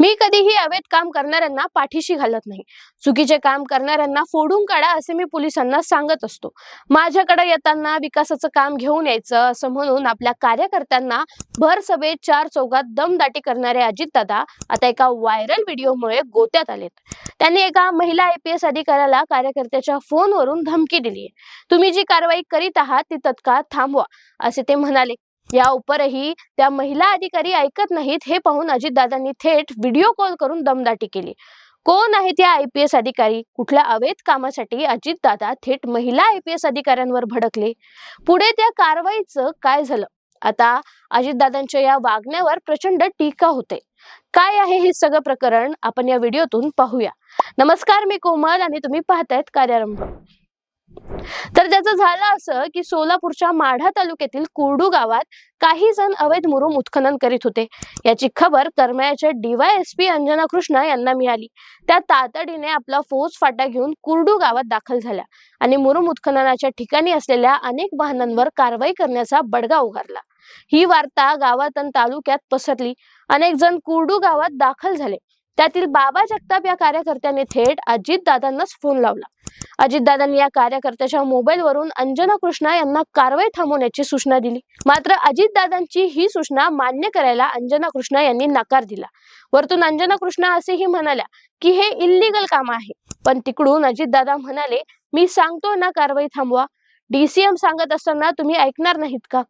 मी कधीही अवैध काम करणाऱ्यांना पाठीशी घालत नाही. चुकीचे काम करणाऱ्यांना फोडून काढा असे मी पोलिसांना सांगत असतो. माझ्याकडे येताना विकासाचं काम घेऊन यायचं असं म्हणून आपल्या कार्यकर्त्यांना भर सभेत चार चौघात दमदाटी करणारे अजितदादा आता एका व्हायरल व्हिडिओमुळे गोत्यात आलेत. त्यांनी एका महिला आय पी एस अधिकाऱ्याला कार्यकर्त्याच्या फोनवरून धमकी दिली तुम्ही जी कारवाई करीत आहात ती तत्काळ थांबवा असे ते म्हणाले. या उपरही त्या महिला अधिकारी ऐकत नाहीत हे पाहून अजितदादांनी थेट व्हिडिओ कॉल करून दमदाटी केली. कोण आहेत या आय पी एस अधिकारी? कुठल्या अवैध कामासाठी अजितदादा थेट महिला आय पी एस अधिकाऱ्यांवर भडकले? पुढे त्या कारवाईचं काय झालं? आता अजितदादांच्या या वागण्यावर प्रचंड टीका होते. काय आहे हे सगळं प्रकरण? आपण या व्हिडिओतून पाहूया. नमस्कार मी कोमल आणि तुम्ही पाहतायत कार्यारंभ. तर त्याचं झालं असं की सोलापूरच्या माढा तालुक्यातील कुर्डू गावात काही जण अवैध मुरुम उत्खनन करीत होते. याची खबर करमाळ्याच्या डीवायएसपी अंजना कृष्णा यांना मिळाली. त्या तातडीने आपला फौज फाटा घेऊन कुर्डू गावात दाखल झाल्या आणि मुरुम उत्खननाच्या ठिकाणी असलेल्या अनेक वाहनांवर कारवाई करण्याचा बडगा उगारला. ही वार्ता गावात आणि तालुक्यात पसरली. अनेक जण कुर्डू गावात दाखल झाले. त्यातील बाबा जगताप या कार्यकर्त्याने थेट अजित दादांनाच फोन लावला. अजितदादांनी या कार्यकर्त्याच्या मोबाईलवरून अंजना कृष्णा यांना कारवाई थांबवण्याची सूचना दिली. मात्र अजितदादांची ही सूचना मान्य करायला अंजना कृष्णा यांनी नकार दिला. वरतून अंजना कृष्णा असेही म्हणाल्या की हे इल्लीगल काम आहे. पण तिकडून अजितदादा म्हणाले मी सांगतो ना कारवाई थांबवा. डीसीएम सांगत असताना तुम्ही ऐकणार नाहीत का?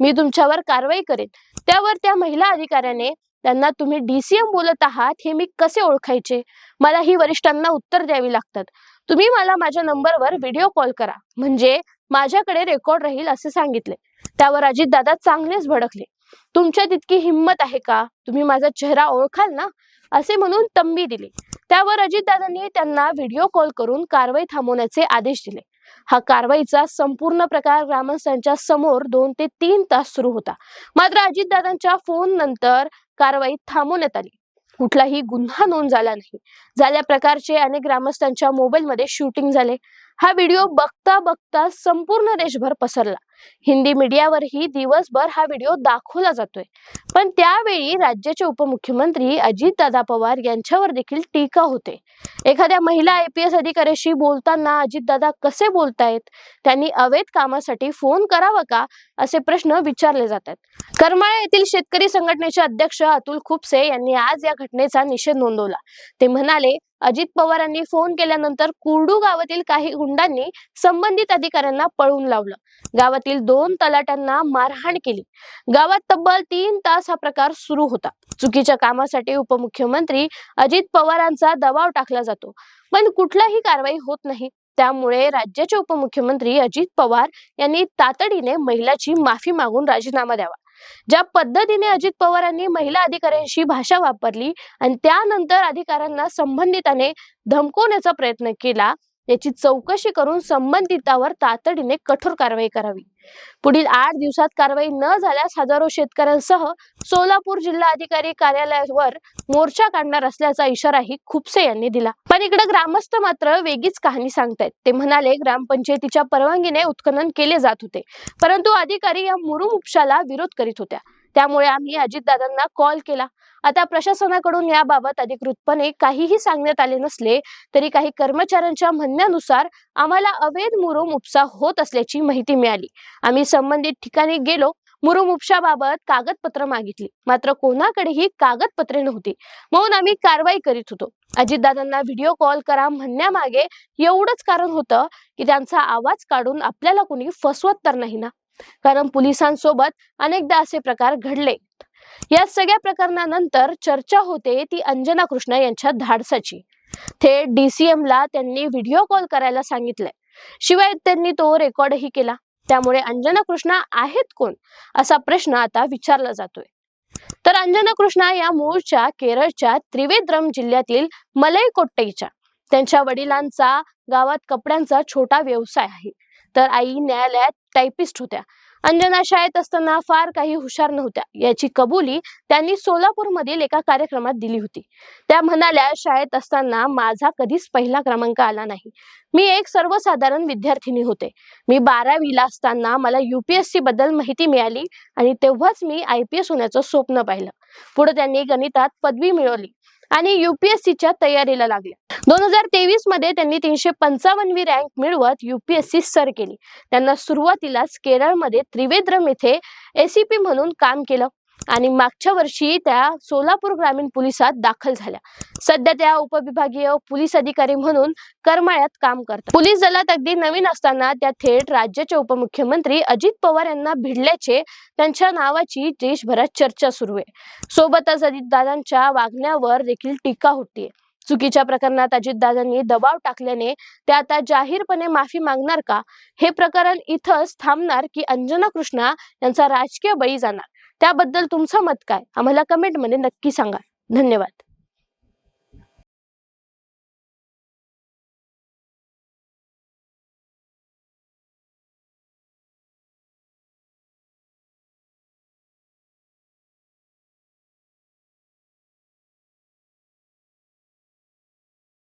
मी तुमच्यावर कारवाई करेन. त्यावर त्या महिला अधिकाऱ्याने त्यांना तुम्ही डीसीएम बोलत आहात हे मी कसे ओळखायचे? मला ही वरिष्ठांना उत्तर द्यावी लागतात. तुम्ही मला माझ्या नंबरवर व्हिडिओ कॉल करा. म्हणजे माझ्याकडे रेकॉर्ड राहील असे सांगितले. त्यावर अजितदादा चांगलेच भडकले. तुमच्या तितकी हिंमत आहे का? तुम्ही माझा चेहरा ओळखाल ना? असे म्हणून तंबी दिली. त्यावर अजितदादांनी त्यांना व्हिडिओ कॉल करून कारवाई थांबवण्याचे आदेश दिले. हा कारवाईचा संपूर्ण प्रकार ग्रामस्थांच्या समोर दोन ते तीन तास सुरू होता. मात्र अजितदादांच्या फोन नंतर कारवाई थांबवण्यात आली. कुठलाही गुन्हा नोंद झाला नाही. झाल्या प्रकारचे अनेक ग्रामस्थांच्या मोबाईलमध्ये शूटिंग झाले. हा व्हिडिओ बघता बघता संपूर्ण देशभर पसरला. हिंदी मीडियावरही दिवसभर हा व्हिडिओ दाखवला जातोय. पण त्यावेळी राज्याचे उपमुख्यमंत्री अजितदादा पवार यांच्यावर देखील टीका होते. एखाद्या महिला आय पी एस अधिकाऱ्याशी बोलताना अजितदादा कसे बोलतायत? त्यांनी अवैध कामासाठी फोन करावा का? असे प्रश्न विचारले जातात. करमाळा येथील शेतकरी संघटनेचे अध्यक्ष अतुल खुपसे यांनी आज या घटनेचा निषेध नोंदवला. ते म्हणाले अजित पवारांनी फोन केल्यानंतर कुर्डू गावातील काही गुंडांनी संबंधित अधिकाऱ्यांना पळून लावलं. गावातील दोन तलाट्यांना मारहाण केली. गावात तब्बल तीन तास हा प्रकार सुरू होता. चुकीच्या कामासाठी उपमुख्यमंत्री अजित पवारांचा दबाव टाकला जातो. पण कुठलाही कारवाई होत नाही. त्यामुळे राज्याचे उपमुख्यमंत्री अजित पवार यांनी तातडीने महिलाची माफी मागून राजीनामा द्यावा. ज्या पद्धतीने अजित पवारांनी महिला अधिकाऱ्यांशी भाषा वापरली आणि त्यानंतर अधिकाऱ्यांना संबंधिताने धमकवण्याचा प्रयत्न केला याची चौकशी करून संबंधितावर तातडीने कठोर कारवाई करावी. पुढील आठ दिवसात कारवाई न झाल्यास हजारो शेतकऱ्यांसह सोलापूर जिल्हा अधिकारी कार्यालयावर मोर्चा काढणार असल्याचा इशाराही खुपसे यांनी दिला. पण इकडे ग्रामस्थ मात्र वेगळीच कहाणी सांगतायत. ते म्हणाले ग्रामपंचायतीच्या परवानगीने उत्खनन केले जात होते. परंतु अधिकारी या मुरुम उपशाला विरोध करीत होत्या. त्यामुळे आम्ही अजितदादांना कॉल केला. आता प्रशासनाकडून याबाबत अधिकृतपणे काहीही सांगण्यात आले नसले तरी काही कर्मचाऱ्यांच्या म्हणण्यानुसार आम्हाला अवैध मुरुम उपसा होत असल्याची माहिती मिळाली. आम्ही संबंधित ठिकाणी गेलो. मुरुम उपशाबाबत कागदपत्र मागितली. मात्र कोणाकडेही कागदपत्रे नव्हती. म्हणून आम्ही कारवाई करीत होतो. अजितदादांना व्हिडिओ कॉल करा म्हणण्यामागे एवढंच कारण होतं की त्यांचा आवाज काढून आपल्याला कोणी फसवत तर नाही ना? कारण पोलिसांसोबत अनेकदा असे प्रकार घडले. या सगळ्या प्रकरणानंतर चर्चा होते ती अंजना कृष्णा यांच्या धाडसाची. थेट डीसीएम ला त्यांनी व्हिडिओ कॉल करायला सांगितलंय. शिवाय त्यांनी तो रेकॉर्डही केला. त्यामुळे अंजना कृष्णा आहेत कोण? असा प्रश्न आता विचारला जातोय. तर अंजना कृष्णा या मूळच्या केरळच्या त्रिवेद्रम जिल्ह्यातील मलईकोट्टईच्या. त्यांच्या वडिलांचा गावात कपड्यांचा छोटा व्यवसाय आहे. तर आई न्यायालयात टायपिस्ट होत्या. अंजना शाळेत असताना फार काही हुशार नव्हत्या. याची कबुली त्यांनी सोलापूर मधील एका कार्यक्रमात दिली होती. त्या म्हणाल्या शाळेत असताना माझा कधीच पहिला क्रमांक आला नाही. मी एक सर्वसाधारण विद्यार्थिनी होते. मी बारावीला असताना मला युपीएससी बद्दल माहिती मिळाली आणि तेव्हाच मी आय पी एस होण्याचं स्वप्न पाहिलं. पुढे त्यांनी गणितात पदवी मिळवली. आणि युपीएससीच्या तयारीला लागले. दोन हजार तेवीसमध्ये त्यांनी तीनशे पंचावन्नवी रँक मिळवत युपीएससी सर केली. त्यांना सुरुवातीलाच केरळमध्ये त्रिवेंद्रम येथे एसीपी म्हणून काम केलं. आणि मागच्या वर्षी त्या सोलापूर ग्रामीण पोलिसात दाखल झाल्या. सध्या त्या उपविभागीय पोलीस अधिकारी म्हणून करमाळ्यात काम करतात. पोलीस दलात अगदी नवीन असताना त्या थेट राज्याचे उपमुख्यमंत्री अजित पवार यांना भिडल्याचे त्यांच्या नावाची देशभरात चर्चा सुरू आहे. सोबतच अजितदादांच्या वागण्यावर देखील टीका होतीये. चुकीच्या प्रकरणात अजितदादांनी दबाव टाकल्याने ते आता जाहीरपणे माफी मागणार का? हे प्रकरण इथंच थांबणार की अंजना कृष्णा यांचा राजकीय बळी जाणार? त्याबद्दल तुमचं मत काय? आम्हाला कमेंटमध्ये नक्की सांगा. धन्यवाद.